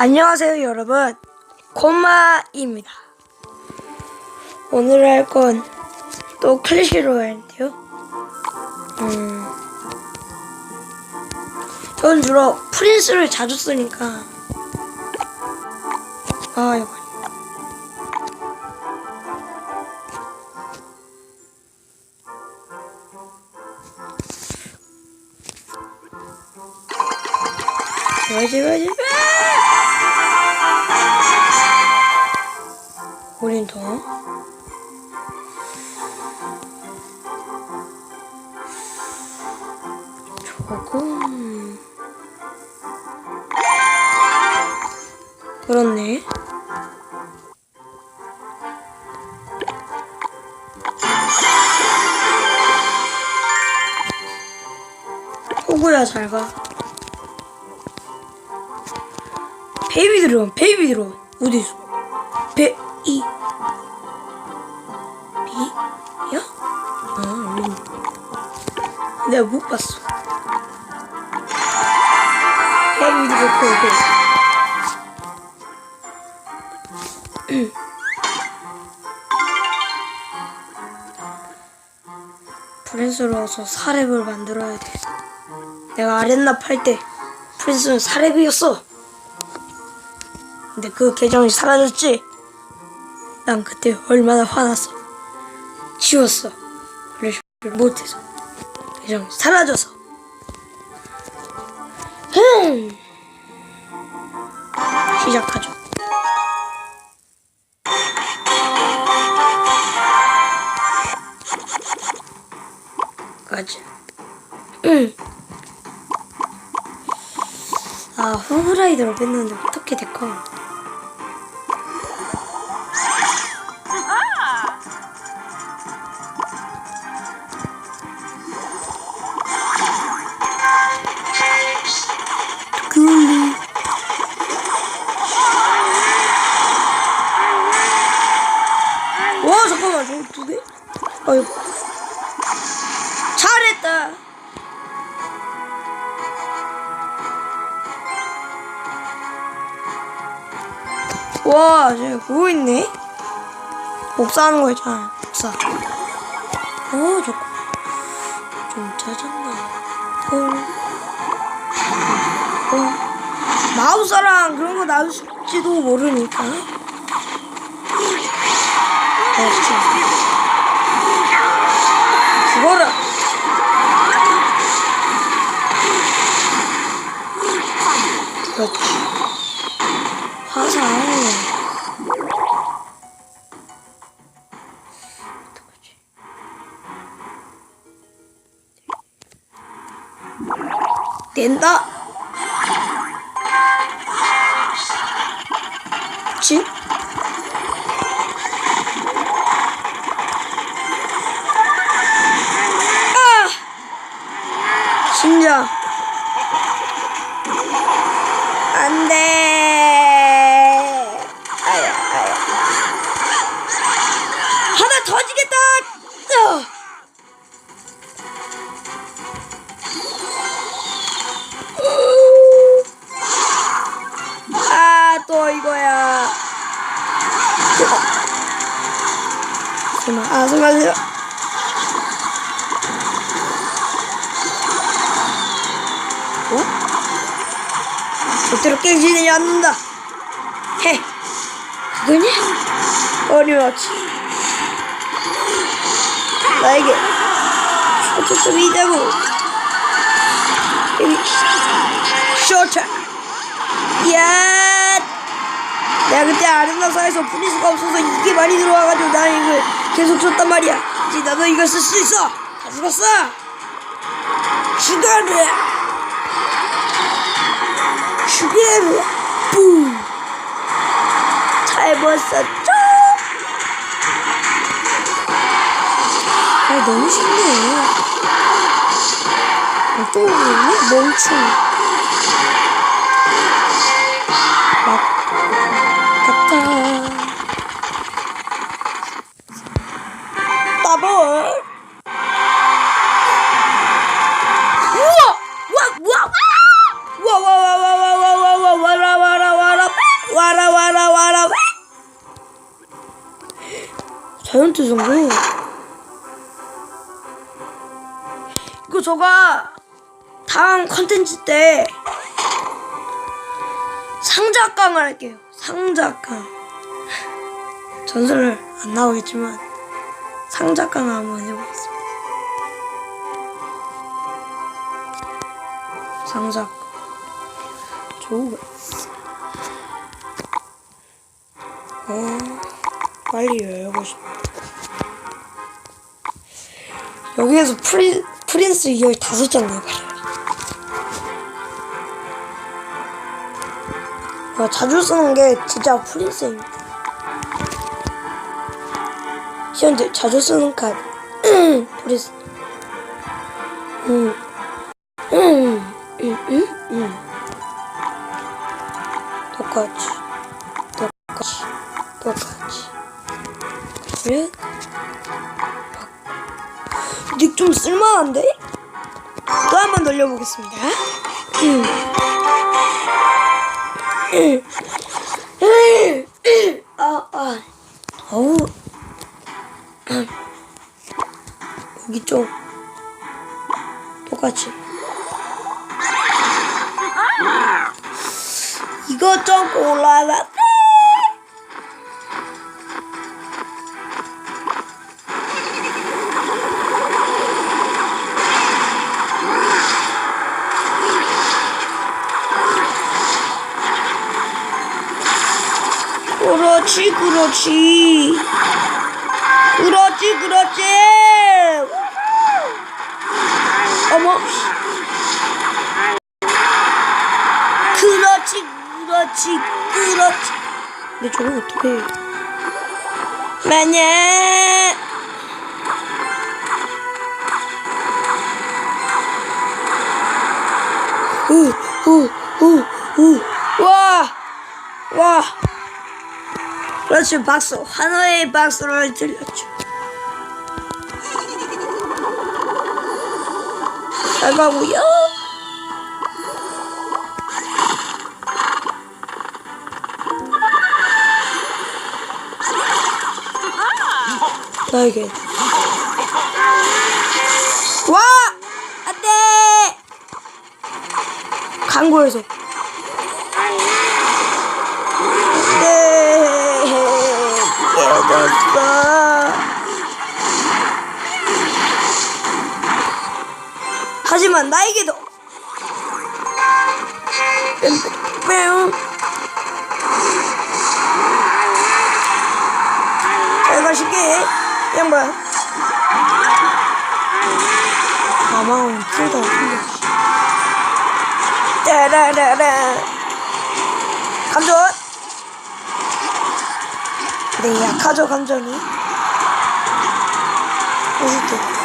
안녕하세요 여러분. 고마입니다. 오늘 할 건 또 클래시 로얄인데요? 음, 저는 주로 프린스를 자주 쓰니까. 아 이거. 뭐지 뭐지 조금 그렇네. 호구야 잘가. 베이비 드론 베이비 드론 어디 있어? 베이. 비야? 아. 내가 못 봤어 베이비 드론 거기 프린스로서 사랩을 만들어야 돼 내가 아렌나 팔 때 프린스는 사랩이었어 근데 그 계정이 사라졌지? 난 그때 얼마나 화났어. 지웠어. 플래시를 못해서. 계정이 사라져서. 흠. 시작하죠. 가자. 음. 아, 후브라이더를 뺐는데 어떻게 될까? 와, 저 그거 있네? 복사하는 거 있잖아. 복사. 어, 저거. 좀 짜증나. 헐. 어. 마우스랑 그런 거 나올지도 모르니까. 그렇지. 죽어라. 그렇지. trái này tiến tới. Chứ 무서워 이거야. 아, 수고하세요. 어? 절대로 깨지지 않는다. 헤. 그거냐? 어려워지. 나에게 어쩔 수 있다고. 쇼타. 야. 내가 그때 아르나사에서 프리스가 없어서 이게 많이 들어와가지고 나는 이걸 계속 줬단 말이야. 이제 나도 이걸 쓸 수 있어. 다 죽었어. 죽어라. 죽여라. 뿜. 잘못 썼죠? 아, 너무 쉽네. 아, 또 오네? 멍충. 2% 정도? 이거 저가 다음 컨텐츠 때 상자깡을 할게요. 상자깡. 전설 안 나오겠지만 상자깡을 한번 해보겠습니다. 거 있어. 어, 빨리 열고 싶다. 여기에서 프린, 프린스 15장 내봐요. 어, 자주 쓰는 게 진짜 프린스입니다. 현재 자주 쓰는 카드. 프린스. 이게 좀 쓸만한데? 또 한 번 돌려보겠습니다. 음. 아, 아. 어우. 음. 여기 좀 똑같이. 이거 좀 곤란하 그렇지, 그렇지. 그렇지, 그렇지. 어머. 그렇지, 그렇지, 그렇지. 근데 저걸 어떻게 해? 만약 우우우우 와! 와! 그렇지 박수 하나의 박수를 들렸죠 잘 가고요 나에게 와! 안돼! 광고에서 깨졌어. 하지만 나에게도 뺨. 잘 가실게, 양반. 가방은 풀다 풀려. 따라라라. 감전. 네, 약하죠, 감정이. 어쨌든.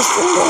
아, 저 쓴데.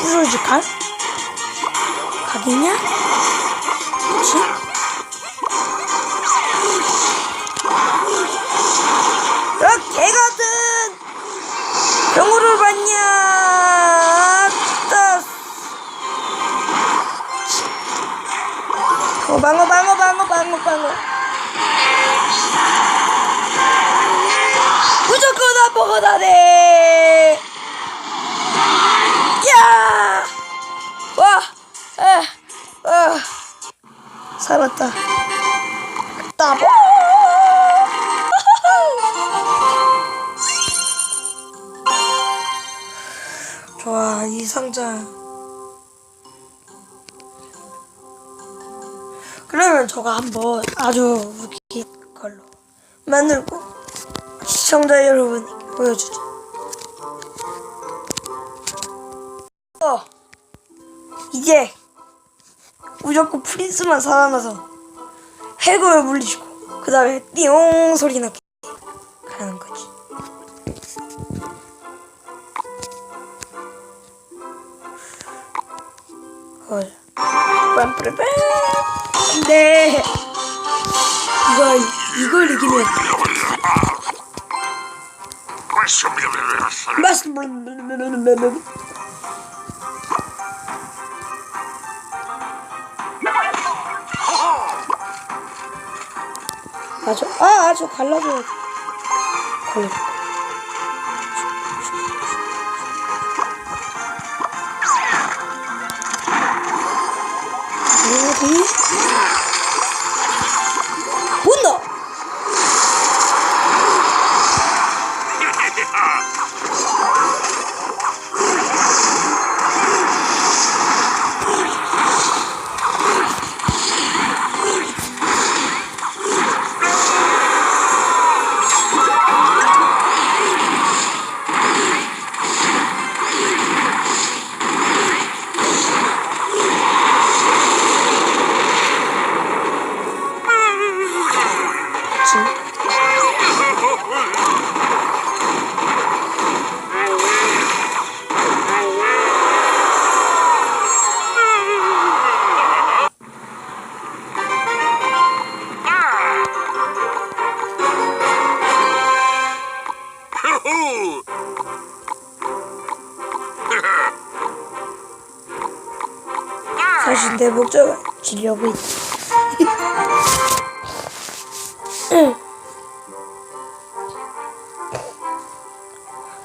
부러지 갈? 가겠냐? 살았다. 따보! 좋아, 이 상자. 그러면 저가 한번 아주 웃긴 걸로 만들고 시청자 여러분에게 보여주죠. 어, 이제 무조건 프린스만 살아나서 해골을 물리치고 그 다음에 띠용 소리 나게 가는 거지. 헐. 빰빠라빰. 네. 이걸 이걸 이기면 말씀 아저 아, 아, 저 갈라줘야 돼. 걸려. 어디? 내 목적은 지려고 있다.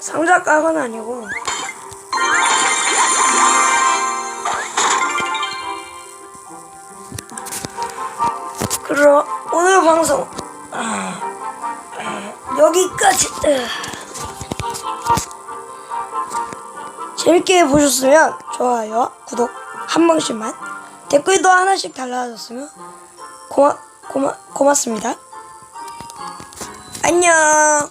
상자 까건 아니고 그럼 오늘 방송 아, 아, 여기까지 으. 재밌게 보셨으면 좋아요 구독 한 번씩만 댓글도 하나씩 달라졌으면 고마 고마 고맙습니다. 안녕.